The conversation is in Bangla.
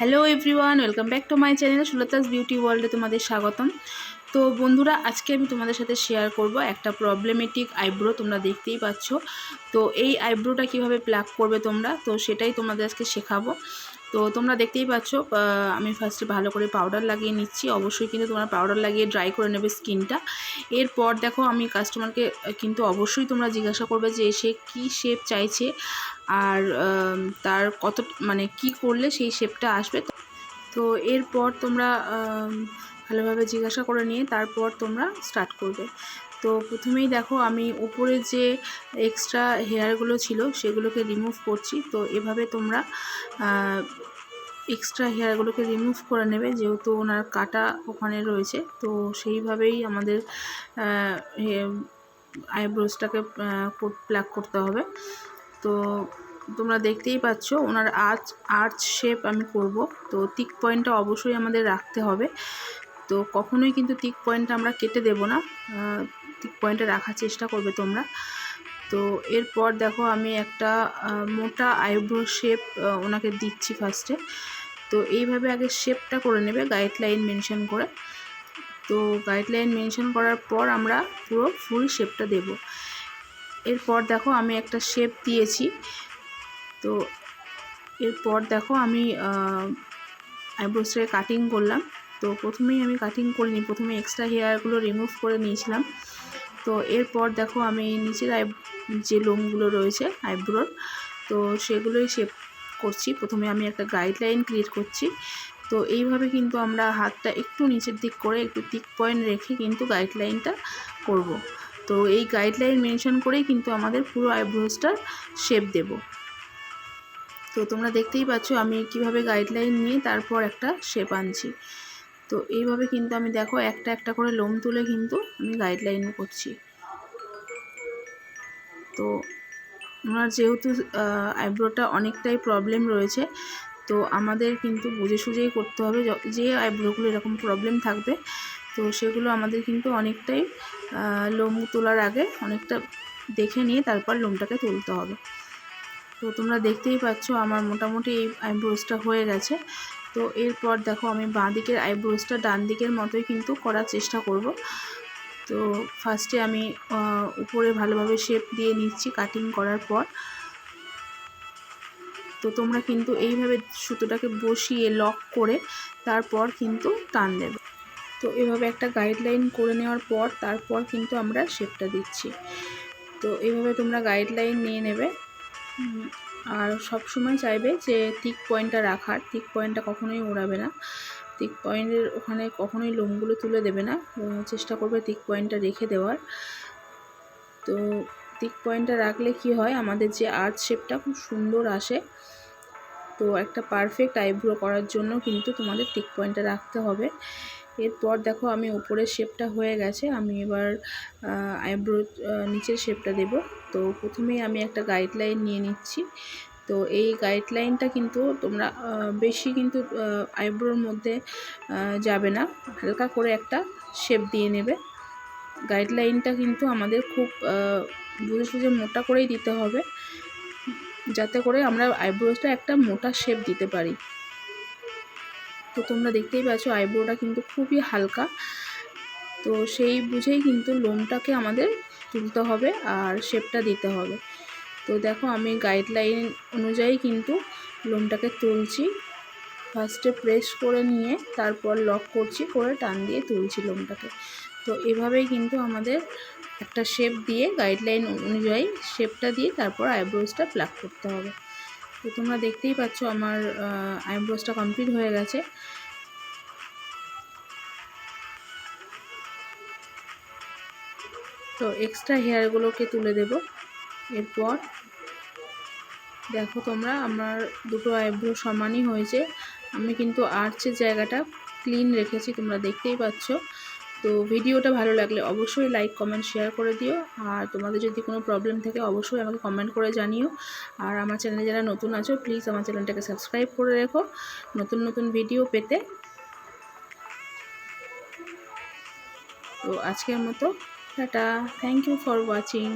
Hello everyone, welcome back to my channel Sultas beauty ওয়ার্ল্ডে তোমাদের স্বাগতম। তো বন্ধুরা, আজকে আমি তোমাদের সাথে শেয়ার করব একটা প্রবলেমেটিক আইব্রো তোমরা দেখতেই পাচ্ছ। তো এই আইব্রোটা কীভাবে প্লাক করবে তোমরা? তো সেটাই তোমাদের আজকে শেখাবো। তো তোমরা দেখতেই পাচ্ছ আমি ফার্স্টে ভালো করে পাউডার লাগিয়ে নিচ্ছি। অবশ্যই কিন্তু তোমরা পাউডার লাগিয়ে ড্রাই করে নেবে স্কিনটা। এরপর দেখো, আমি কাস্টমারকে কিন্তু অবশ্যই তোমরা জিজ্ঞাসা করবে যে সে কী শেপ চাইছে আর তার কত মানে কি করলে সেই শেপটা আসবে। তো এরপর তোমরা ভালোভাবে জিজ্ঞাসা করে নিয়ে তারপর তোমরা স্টার্ট করবে। তো প্রথমেই দেখো আমি উপরে যে এক্সট্রা হেয়ারগুলো ছিল সেগুলোকে রিমুভ করছি। তো এভাবে তোমরা এক্সট্রা হেয়ারগুলোকে রিমুভ করে নেবে যেহেতু ওনার কাটা ওখানে রয়েছে। তো সেইভাবেই আমাদের আইব্রোসটাকে প্লাক করতে হবে। তো তোমরা দেখতেই পাচ্ছ ওনার আর্চ আর্চ শেপ আমি করব। তো তিক পয়েন্টটা অবশ্যই আমাদের রাখতে হবে। তো কখনোই কিন্তু তিক পয়েন্টটা আমরা কেটে দেব না। পয়েন্টে রাখার চেষ্টা করবে তোমরা। তো এরপর দেখো আমি একটা মোটা আইব্রো শেপ ওনাকে দিচ্ছি ফার্স্টে তো এইভাবে আগে শেপটা করে নেবে গাইডলাইন মেনশন করে। তো গাইডলাইন মেনশন করার পর আমরা পুরো ফুল শেপটা দেব। এরপর দেখো আমি একটা শেপ দিয়েছি। তো এরপর দেখো আমি আইব্রোসটাকে কাটিং করলাম। তো প্রথমেই আমি কাটিং করিনি প্রথমে এক্সট্রা হেয়ারগুলো রিমুভ করে নিয়েছিলাম। তো এরপর দেখো আমি নিচের আই যে লোমগুলো রয়েছে, আইব্রোর, তো সেগুলোই শেপ করছি। প্রথমে আমি একটা গাইডলাইন ক্রিয়েট করছি। তো এইভাবে কিন্তু আমরা হাতটা একটু নিচের দিক করে একটু তিক পয়েন্ট রেখে কিন্তু গাইডলাইনটা করব। তো এই গাইডলাইন মেনশন করেই কিন্তু আমাদের পুরো আইব্রোসটার শেপ দেব। তো তোমরা দেখতেই পাচ্ছ আমি কীভাবে গাইডলাইন নিয়ে তারপর একটা শেপ আনছি। তো এইভাবে কিন্তু আমি দেখো একটা একটা করে লোম তুলে কিন্তু আমি গাইডলাইন করছি। তো ওনার যেহেতু আইব্রোটা অনেকটাই প্রবলেম রয়েছে, তো আমাদের কিন্তু বুঝে সুঝেই করতে হবে যে আইব্রোগুলো এরকম প্রবলেম থাকবে, তো সেগুলো আমাদের কিন্তু অনেকটাই লোম তোলার আগে অনেকটা দেখে নিয়ে তারপর লোমটাকে তুলতে হবে। তো তোমরা দেখতেই পাচ্ছ আমার মোটামুটি এই আইব্রোজটা হয়ে গেছে। তো এরপর দেখো আমি বাঁ দিকের আইব্রোসটা ডান দিকের মতোই কিন্তু করার চেষ্টা করব। তো ফার্স্টে আমি উপরে ভালোভাবে শেপ দিয়ে নিচ্ছি কাটিং করার পর। তো তোমরা কিন্তু এইভাবে সুতোটাকে বসিয়ে লক করে তারপর কিন্তু টান দেবে। তো এভাবে একটা গাইডলাইন করে নেওয়ার পর তারপর কিন্তু আমরা শেপটা দিচ্ছি। তো এইভাবে তোমরা গাইডলাইন নিয়ে নেবে। আর সব সময় চাইবে যে তিক পয়েন্টটা রাখার। তিক পয়েন্টটা কখনোই ওড়াবে না। তিক পয়েন্টের ওখানে কখনোই লোমগুলো তুলে দেবে না। চেষ্টা করবে তিক পয়েন্টটা রেখে দেওয়ার। তো তিক পয়েন্টটা রাখলে কি হয়? আমাদের যে আর্ট শেপটা খুব সুন্দর আসে। তো একটা পারফেক্ট আইব্রো করার জন্য কিন্তু তোমাদের টিক পয়েন্টটা রাখতে হবে। এরপর দেখো আমি উপরের শেপটা হয়ে গেছে, আমি এবার আইব্রো নিচের শেপটা দেব। তো প্রথমেই আমি একটা গাইডলাইন নিয়ে নিচ্ছি। তো এই গাইডলাইনটা কিন্তু তোমরা বেশি কিন্তু আইব্রোর মধ্যে যাবে না। হালকা করে একটা শেপ দিয়ে নেবে। গাইডলাইনটা কিন্তু আমাদের খুব বুঝে সুঝে মোটা করেই দিতে হবে। যাতে করে আমরা আইব্রোসটা একটা মোটা শেপ দিতে পারি। তো তোমরা দেখতেই পাচ্ছ আইব্রোটা কিন্তু খুবই হালকা। তো সেই বুঝেই কিন্তু লোমটাকে আমাদের তুলতে হবে আর শেপটা দিতে হবে। তো দেখো, আমি গাইডলাইন অনুযায়ী কিন্তু লোমটাকে তুলছি। ফার্স্টে প্রেস করে নিয়ে তারপর লক করছি, করে টান দিয়ে তুলছি লোমটাকে। তো এভাবেই কিন্তু আমাদের একটা শেপ দিয়ে গাইডলাইন অনুযায়ী শেপটা দিয়ে তারপর আইব্রোজটা প্লাক করতে হবে। তো তোমরা দেখতেই পাচ্ছ আমার আইব্রোসটা কমপ্লিট হয়ে গেছে। তো এক্সট্রা হেয়ারগুলোকে তুলে দেব। এরপর দেখো তোমরা, আমার দুটো আইব্রো সমানই হয়েছে। আমি কিন্তু আর্চের জায়গাটা ক্লিন রেখেছি, তোমরা দেখতেই পাচ্ছ। তো ভিডিওটা ভালো লাগলে অবশ্যই লাইক কমেন্ট শেয়ার করে দিও। আর তোমাদের যদি কোনো প্রবলেম থাকে, অবশ্যই আমাকে কমেন্ট করে জানিও। আর আমার চ্যানেলে যারা নতুন আছো প্লিজ আমার চ্যানেলটাকে সাবস্ক্রাইব করে রেখো। নতুন নতুন ভিডিও পেতে। তো আজকের মতো, tata. Thank you for watching